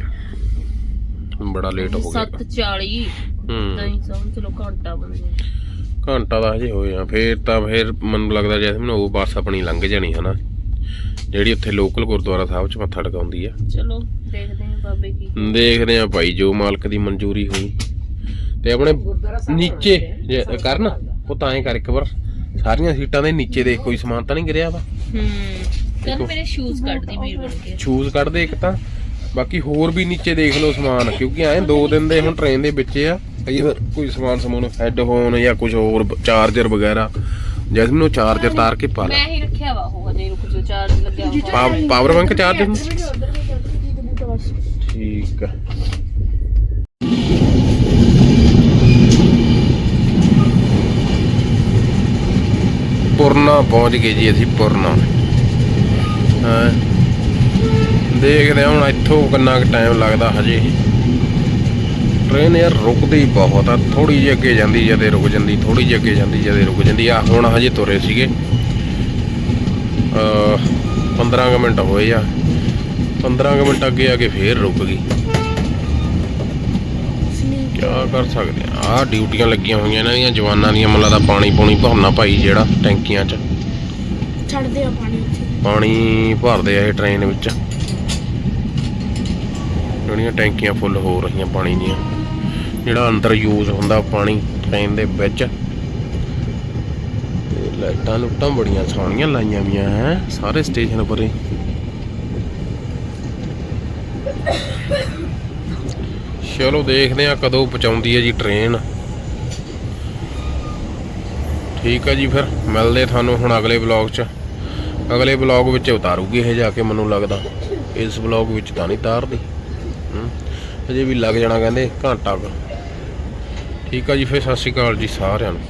ਬੜਾ ਲੇਟ ਹੋ ਗਿਆ। 7:40 ਤਾਂ ਹੀ। ਸਮਝ ਲਓ ਘੰਟਾ ਬਣ ਗਿਆ। ਘੰਟਾ ਦਾ ਹਜੇ ਹੋਇਆ ਫੇਰ ਤਾਂ ਫੇਰ ਮੈਨੂੰ ਲੱਗਦਾ ਜੈਸੇ ਮੈਨੂੰ ਉਹ ਬੱਸ ਆਪਣੀ ਲੰਘ ਜਾਣੀ ਹਨਾ ਜਿਹੜੀ ਉੱਥੇ ਲੋਕਲ ਗੁਰਦੁਆਰਾ ਸਾਹਿਬ ਚ ਮੱਥਾ ਟਿਕਾਉਂਦੀ ਆ। ਚਲੋ ਦੇਖਦੇ ਹਾਂ ਬਾਬੇ ਭਾਈ ਜੋ ਮਾਲਕ ਦੀ ਮਨਜ਼ੂਰੀ ਹੋਈ। ਤੇ ਆਪਣੇ ਨੀਚੇ ਕਰਨ ਪੁੱਤ ਐਂ ਕਰ ਇੱਕ ਵਾਰ। ਸਾਰੀਆਂ ਸੀਟਾਂ ਦੇ ਨੀਚੇ ਦੇਖ ਕੋਈ ਸਮਾਨ ਤਾਂ ਨਹੀਂ ਗਿਰਿਆ ਵਾ। ਹੂੰ। ਕਰ ਮੇਰੇ ਸ਼ੂਜ਼ ਕੱਢ ਦੀ ਮੇਰੇ ਬਣ ਕੇ। ਸ਼ੂਜ਼ ਕੱਢ ਦੇ ਇੱਕ ਤਾਂ। ਬਾਕੀ ਹੋਰ ਵੀ ਨੀਚੇ ਦੇਖ ਲਓ ਸਮਾਨ ਕਿਉਂਕਿ ਐਂ ਦੋ ਦਿਨ ਦੇ ਹੁਣ ਟ੍ਰੇਨ ਦੇ ਵਿੱਚ ਆ। ਕਈ ਕੋਈ ਸਮਾਨ ਸਮੂਨ ਹੈੱਡਫੋਨ ਜਾਂ ਕੁਝ ਹੋਰ ਚਾਰਜਰ ਵਗੈਰਾ। ਜੈਸਮੀਨ ਨੂੰ ਚਾਰਜਰ ਤਾਰ ਕੇ ਪਾ ਲੈ। ਮੈਂ ਹੀ ਰੱਖਿਆ ਵਾ ਉਹ ਅਜੇ ਰੁਕ ਜੋ ਚਾਰਜ ਲੱਗਿਆ ਹੋਇਆ। ਪਾਵਰ ਬੈਂਕ ਚਾਰਜ ਠੀਕ ਆ। ਪੁਰਨਾ ਪਹੁੰਚ ਗਏ ਜੀ ਅਸੀਂ ਪੁਰਨਾ। ਹਾਂ? ਦੇਖਦੇ ਹਾਂ ਹੁਣ ਇੱਥੋਂ ਕਿੰਨਾ ਕੁ ਟਾਈਮ ਲੱਗਦਾ ਹਜੇ। ਟ੍ਰੇਨ ਯਾਰ ਰੁਕਦੀ ਬਹੁਤ ਆ ਥੋੜੀ ਜਿਹੀ ਅੱਗੇ ਜਾਂਦੀ ਜਦੇ ਰੁਕ ਜਾਂਦੀ ਥੋੜੀ ਜਿਹੀ ਅੱਗੇ ਜਾਂਦੀ ਜਦੇ ਰੁਕ ਜਾਂਦੀ ਆ ਹੁਣ ਹਜੇ ਤੁਰੇ ਸੀਗੇ। ਅ 15 ਕੁ ਮਿੰਟ ਹੋਏ ਆ 15 ਕੁ ਮਿੰਟ ਅੱਗੇ ਆ ਕੇ ਫੇਰ ਰੁਕ ਗਈ। ਕਿਆ ਕਰ ਸਕਦੇ ਆ ਆਹ ਡਿਊਟੀਆਂ ਲੱਗੀਆਂ ਹੋਈਆਂ ਇਹਨਾਂ ਦੀਆਂ ਜਵਾਨਾਂ ਦੀਆਂ ਮਤਲਬ ਦਾ ਪਾਣੀ ਪੂਣੀ ਭਰਨਾ ਭਾਈ ਜਿਹੜਾ ਟੈਂਕੀਆਂ 'ਚ। ਛੱਡਦੇ ਆ ਪਾਣੀ ਪਾਣੀ ਭਰਦੇ ਆ ਇਹ ਟ੍ਰੇਨ ਵਿੱਚ। ਜਿਹੜੀਆਂ ਟੈਂਕੀਆਂ ਫੁੱਲ ਹੋ ਰਹੀਆਂ ਪਾਣੀ ਦੀਆਂ, ਜਿਹੜਾ ਅੰਦਰ ਯੂਜ਼ ਹੁੰਦਾ ਪਾਣੀ ਟ੍ਰੇਨ ਦੇ ਵਿੱਚ। ਤੇ ਲਾਈਟਾਂ ਲੁੱਟਾਂ ਬੜੀਆਂ ਸੋਹਣੀਆਂ ਲਾਈਆਂ ਵੀਆਂ ਹੈ, ਸਾਰੇ ਸਟੇਸ਼ਨ ਪਰੇ ਚਲੋ ਦੇਖਦੇ ਆ ਕਦੋਂ ਪਹੁੰਚਾਉਂਦੀ ਹੈ ਜੀ ਟ੍ਰੇਨ ਠੀਕ ਆ ਜੀ ਫਿਰ, ਮਿਲਦੇ ਤੁਹਾਨੂੰ ਹੁਣ ਅਗਲੇ ਵਲੌਗ 'ਚ। ਅਗਲੇ ਵਲੌਗ ਵਿੱਚ ਉਤਾਰੂਗੀ ਇਹ ਜਾ ਕੇ ਮੈਨੂੰ ਲੱਗਦਾ। ਇਸ ਵਲੌਗ ਵਿੱਚ ਤਾਂ ਨਹੀਂ ਤਾਰਦੀ ਅਜੇ ਵੀ ਲੱਗ ਜਾਣਾ ਕਹਿੰਦੇ ਘੰਟਾ ਕੁ। ਠੀਕ ਆ ਜੀ, ਫਿਰ ਸਤਿ ਸ਼੍ਰੀ ਅਕਾਲ ਜੀ ਸਾਰਿਆਂ ਨੂੰ।